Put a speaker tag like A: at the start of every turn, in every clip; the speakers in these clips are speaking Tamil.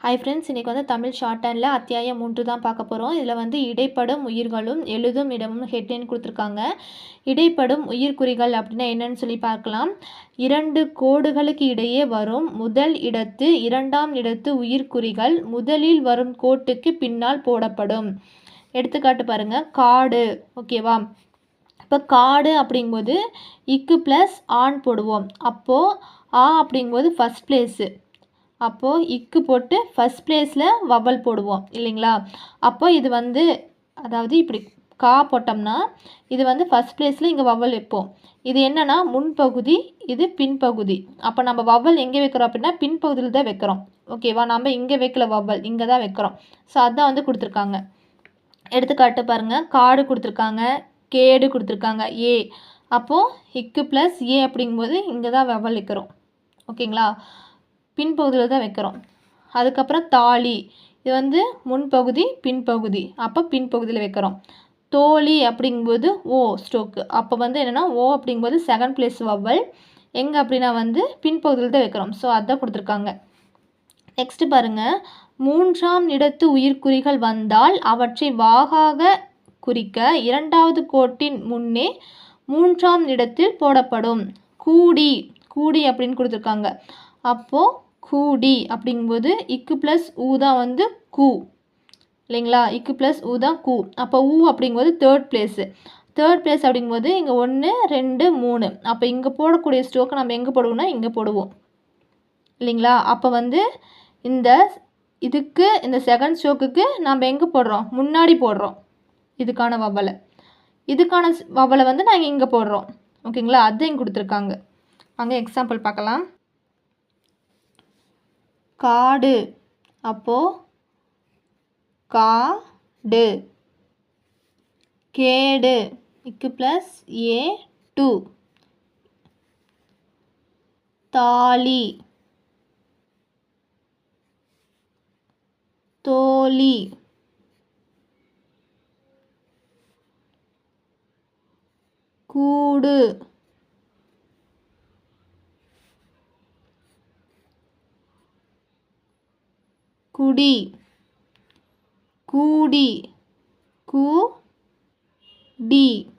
A: ஹாய் ஃப்ரெண்ட்ஸ் இன்றைக்கி வந்து தமிழ் ஷார்ட் ஹேண்டில் அத்தியாயம் மூன்று தான் பார்க்க போகிறோம் இதில் வந்து இடைப்படும் உயிர்களும் எழுதும் இடமும் ஹெட்லைன் கொடுத்துருக்காங்க. இடைப்படும் உயிர்குறிகள் அப்படின்னா என்னன்னு சொல்லி பார்க்கலாம். இரண்டு கோடுகளுக்கு இடையே வரும் முதல் இடத்து இரண்டாம் இடத்து உயிர்குறிகள் முதலில் வரும் கோட்டுக்கு பின்னால் போடப்படும். எடுத்துக்காட்டு பாருங்கள் காடு ஓகேவா இப்போ காடு அப்படிங்கும்போது இக்கு ப்ளஸ் ஆன் போடுவோம். அப்போது ஆ அப்படிங்கும்போது ஃபஸ்ட் ப்ளேஸு அப்போது இக்கு போட்டு ஃபஸ்ட் ப்ளேஸில் வவல் போடுவோம் இல்லைங்களா? அப்போ இது வந்து அதாவது இப்படி கா போட்டோம்னா இது வந்து ஃபஸ்ட் ப்ளேஸில் இங்கே வவல் வைப்போம். இது என்னென்னா முன்பகுதி இது பின்பகுதி அப்போ நம்ம வவல் எங்கே வைக்கிறோம் அப்படின்னா பின்பகுதியில் தான் வைக்கிறோம். ஓகேவா நம்ம இங்கே வைக்கல வவல் இங்கே தான் வைக்கிறோம். ஸோ அதுதான் வந்து கொடுத்துருக்காங்க. எடுத்துக்காட்டு பாருங்கள் காடு கொடுத்துருக்காங்க கேடு கொடுத்துருக்காங்க ஏ. அப்போது இக்கு ப்ளஸ் ஏ அப்படிங்கும்போது இங்கே தான் வவல் வைக்கிறோம். ஓகேங்களா பின்பகுதியில் தான் வைக்கிறோம். அதுக்கப்புறம் தாலி இது வந்து முன்பகுதி பின்பகுதி. அப்போ பின்பகுதியில் வைக்கிறோம். தோழி அப்படிங்கும்போது ஓ ஸ்ட்ரோக்கு அப்போ வந்து என்னென்னா ஓ அப்படிங்கும்போது செகண்ட் பிளேஸ் வவ்வல் எங்கே அப்படின்னா வந்து பின்பகுதியில் தான் வைக்கிறோம். ஸோ அதான் கொடுத்துருக்காங்க. நெக்ஸ்ட்டு பாருங்கள் மூன்றாம் இடத்து உயிர்க்குறிகள் வந்தால் அவற்றை வாகாக குறிக்க இரண்டாவது கோட்டின் முன்னே மூன்றாம் இடத்தில் போடப்படும். கூடி. கூடி அப்படின்னு கொடுத்துருக்காங்க. அப்போது கூடி அப்படிங்கும்போது இக்கு ப்ளஸ் ஊ தான் வந்து கூ. இல்லைங்களா? இக்கு ப்ளஸ் ஊ தான் கூ. அப்போ ஊ அப்படிங்கும்போது தேர்ட் பிளேஸு தேர்ட் பிளேஸ் அப்படிங்கும்போது இங்கே ஒன்று ரெண்டு மூணு. அப்போ இங்கே போடக்கூடிய ஸ்ட்ரோக்கை நம்ம எங்கே போடுவோம்னா இங்கே போடுவோம். இல்லைங்களா? அப்போ வந்து இந்த இதுக்கு இந்த செகண்ட் ஸ்ட்ரோக்குக்கு நம்ம எங்கே போடுறோம்? முன்னாடி போடுறோம். இதுக்கான வவலை. இதுக்கான வவலை வந்து நாங்கள் இங்கே போடுறோம். ஓகேங்களா? அதையும் கொடுத்துருக்காங்க. அங்கே எக்ஸாம்பிள் பார்க்கலாம். காடு. அப்போது காடு. கேடு. இக்கு ப்ளஸ் ஏ டூ தாலி. தோழி. கூடு. குடி. கூடி. கூ. டி.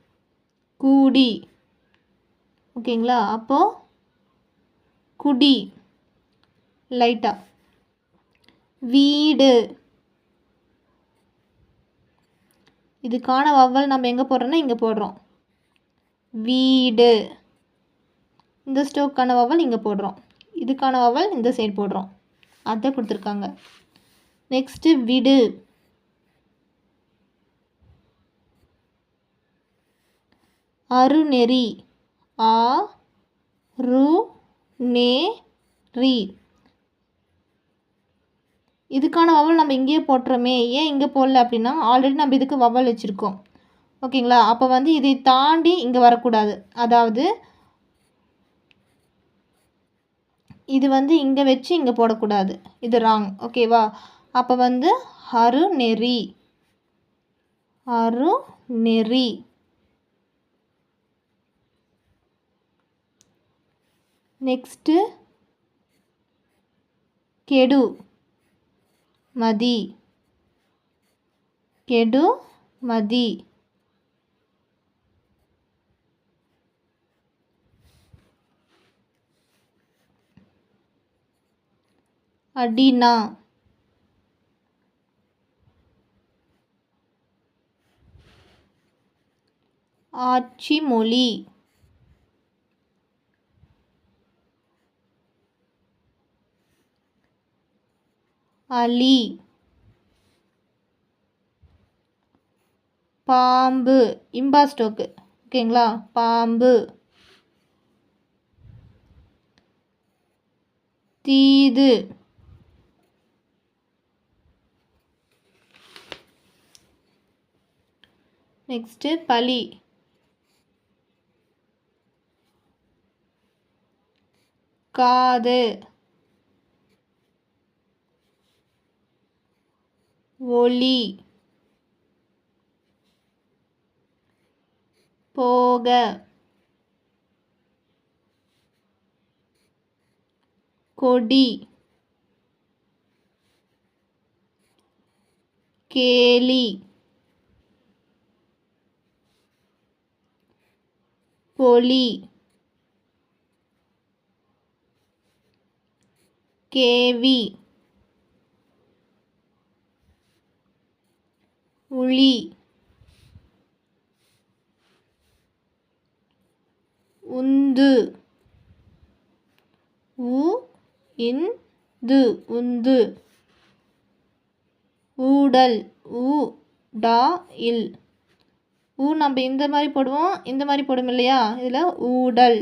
A: கூடி. ஓகேங்களா? அப்போது குடி. லைட்டாக வீடு. இதுக்கான வவ்வல் நம்ம எங்கே போடுறோன்னா இங்கே போடுறோம். வீடு. இந்த ஸ்டோக்கான வவல் இங்கே போடுறோம். இதுக்கான வவல் இந்த சைடு போடுறோம். அதை கொடுத்துருக்காங்க. நெக்ஸ்ட்டு விடு. அருநெறி. ஆ ரு நே ரி இதுக்கான வவல் நம்ம இங்கேயே போட்டுறோமே. ஏன் இங்கே போடல அப்படின்னா ஆல்ரெடி நம்ம இதுக்கு வவல் வச்சுருக்கோம். ஓகேங்களா? அப்போ வந்து இதை தாண்டி இங்கே வரக்கூடாது. அதாவது இது வந்து இங்கே வச்சு இங்கே போடக்கூடாது. இது ராங் ஓகேவா அப்போ வந்து அருநெறி. அருநெறி. நெக்ஸ்ட்டு கெடு. மதி. கெடு மதி. அடினா. ஆட்சி மொழி. அலி. பாம்பு. இம்பா ஸ்டோக்கு. ஓகேங்களா? பாம்பு. தீது. நெக்ஸ்ட்டு பலி. காது ஒளி. போக. கொடி. கேலி. பொலி. கேவி. உளி உந்து. உ இந்து உந்து. ஊடல். ஊ டா இல். ஊ நம்ம இந்த மாதிரி போடுவோம். இந்த மாதிரி போடுவோம் இல்லையா? இதில் ஊடல்.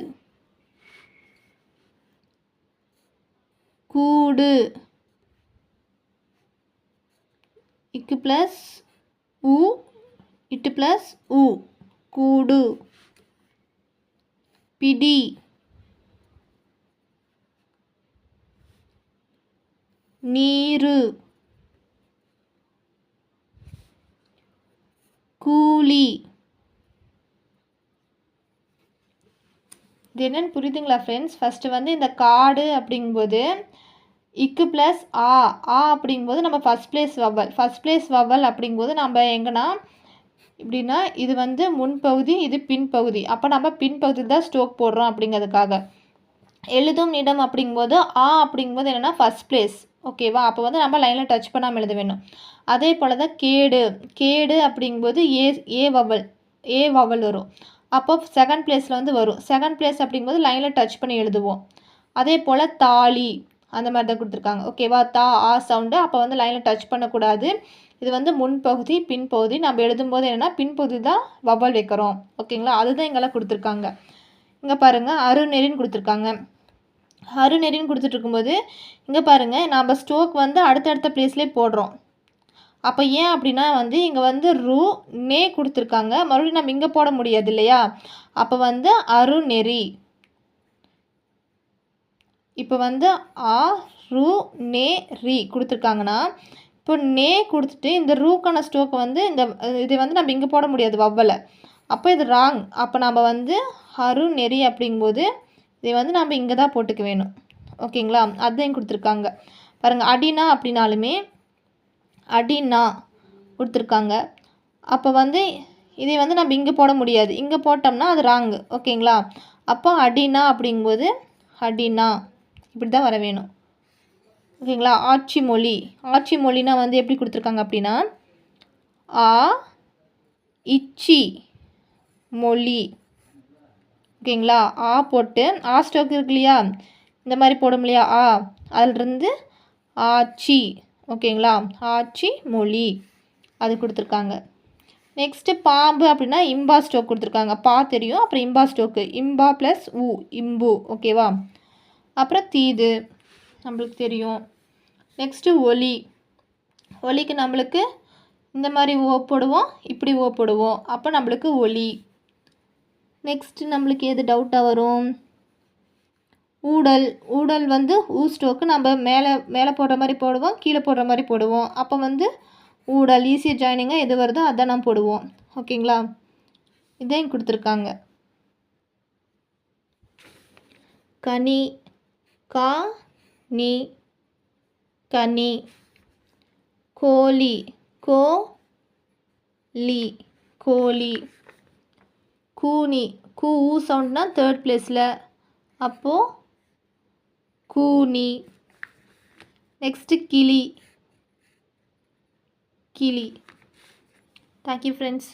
A: கூடு இக்கு ப்ளஸ் உ இட்டு ப்ளஸ் உ. கூடு. பிடி. நீரு. கூலி. இது என்னன்னு புரியுதுங்களா ஃப்ரெண்ட்ஸ் ஃபஸ்ட்டு வந்து இந்த காடு அப்படிங்கும்போது இக்கு ப்ளஸ் ஆ ஆ அப்படிங்கும்போது நம்ம first place vowel first place vowel அப்படிங்கும்போது நம்ம எங்கன்னா இப்படின்னா இது வந்து முன்பகுதி இது பின்பகுதி அப்போ நம்ம பின்பகுதி தான் ஸ்டோக் போடுறோம் அப்படிங்கிறதுக்காக. எழுதும் இடம் அப்படிங்கும்போது ஆ அப்படிங்கும்போது என்னென்னா ஃபஸ்ட் பிளேஸ் ஓகேவா அப்போ வந்து நம்ம லைனில் டச் பண்ணாமல் எழுத வேணும். அதே போல் தான் கேடு. கேடு அப்படிங்கும்போது ஏ ஏ வவல் ஏ வவல் வரும். அப்போ செகண்ட் பிளேஸில் வந்து வரும். செகண்ட் பிளேஸ் அப்படிங்கும்போது லைனில் டச் பண்ணி எழுதுவோம். அதே போல் தாலி அந்த மாதிரி தான் கொடுத்துருக்காங்க. ஓகேவா தா ஆ சவுண்டு அப்போ வந்து லைனில் டச் பண்ணக்கூடாது. இது வந்து முன்பகுதி பின்பகுதி நம்ம எழுதும்போது என்னென்னா பின்பகுதி தான் வவல் வைக்கிறோம். ஓகேங்களா அதுதான் எங்கெல்லாம் கொடுத்துருக்காங்க. இங்கே பாருங்கள் அருநெறின்னு கொடுத்துருக்காங்க. அருநெறின்னு கொடுத்துட்டு இருக்கும்போது இங்கே பாருங்கள் நாம் ஸ்டோக் வந்து அடுத்தடுத்த ப்ளேஸ்லேயே போடுறோம். அப்போ ஏன் அப்படின்னா வந்து இங்கே வந்து ரூ நே கொடுத்துருக்காங்க. மறுபடியும் நம்ம இங்கே போட முடியாது இல்லையா? அப்போ வந்து அருநெறி. இப்போ வந்து ஆ ரூ நே ரி கொடுத்துருக்காங்கன்னா இப்போ நே கொடுத்துட்டு இந்த ரூக்கான ஸ்டோக்கை வந்து இந்த இதை வந்து நம்ம இங்கே போட முடியாது வவ்வலை. அப்போ இது ராங். அப்போ நம்ம வந்து அரு நெறி அப்படிங்கும்போது இதை வந்து நம்ம இங்கே தான் போட்டுக்க வேணும். ஓகேங்களா? அதையும் கொடுத்துருக்காங்க. பாருங்கள் அடினா அப்படின்னாலுமே அடினா கொடுத்துருக்காங்க. அப்போ வந்து இதை வந்து நம்ம இங்கே போட முடியாது. இங்கே போட்டோம்னா அது ராங்கு. ஓகேங்களா? அப்போ அடினா அப்படிங்கும்போது அடினா. இப்படி தான் வர வேணும். ஓகேங்களா? ஆட்சி மொழி. ஆட்சி மொழினா வந்து எப்படி கொடுத்துருக்காங்க அப்படின்னா ஆ இச்சி மொழி. ஓகேங்களா? ஆ போட்டு ஆ ஸ்டோக் இருக்கு இல்லையா? இந்த மாதிரி போடும் இல்லையா? ஆ. அதிலிருந்து ஆச்சி ஓகேங்களா? ஆட்சி மொழி. அது கொடுத்துருக்காங்க. நெக்ஸ்ட்டு பாம்பு அப்படின்னா இம்பா ஸ்டோக் கொடுத்துருக்காங்க. பா தெரியும் அப்புறம் இம்பா ஸ்டோக்கு இம்பா ப்ளஸ் உ இம்பு. ஓகேவா? அப்புறம் தீது நம்மளுக்கு தெரியும். நெக்ஸ்ட்டு ஒலி. ஒலிக்கு நம்மளுக்கு இந்த மாதிரி ஓ போடுவோம் இப்படி ஓ போடுவோம். அப்போ நம்மளுக்கு ஒலி. நெக்ஸ்ட்டு நம்மளுக்கு எது டவுட்டாக வரும்? ஊடல். ஊடல் வந்து ஊ ஸ்டோக்கு நம்ம மேலே மேலே போடுற மாதிரி போடுவோம் கீழே போடுற மாதிரி போடுவோம். அப்போ வந்து ஊடல் ஈஸியாக ஜாயினிங்காக எது வருதோ அதை நம்ம போடுவோம். ஓகேங்களா இதையும் கொடுத்துருக்காங்க. கனி. கா நீ கனி கோழி கோ லி. கோழி. கூனி. கூ ஊ சவுண்ட்னா தேர்ட் பிளேஸில் அப்போது கூனி. நெக்ஸ்ட்டு கிளி. கிளி. Thank you friends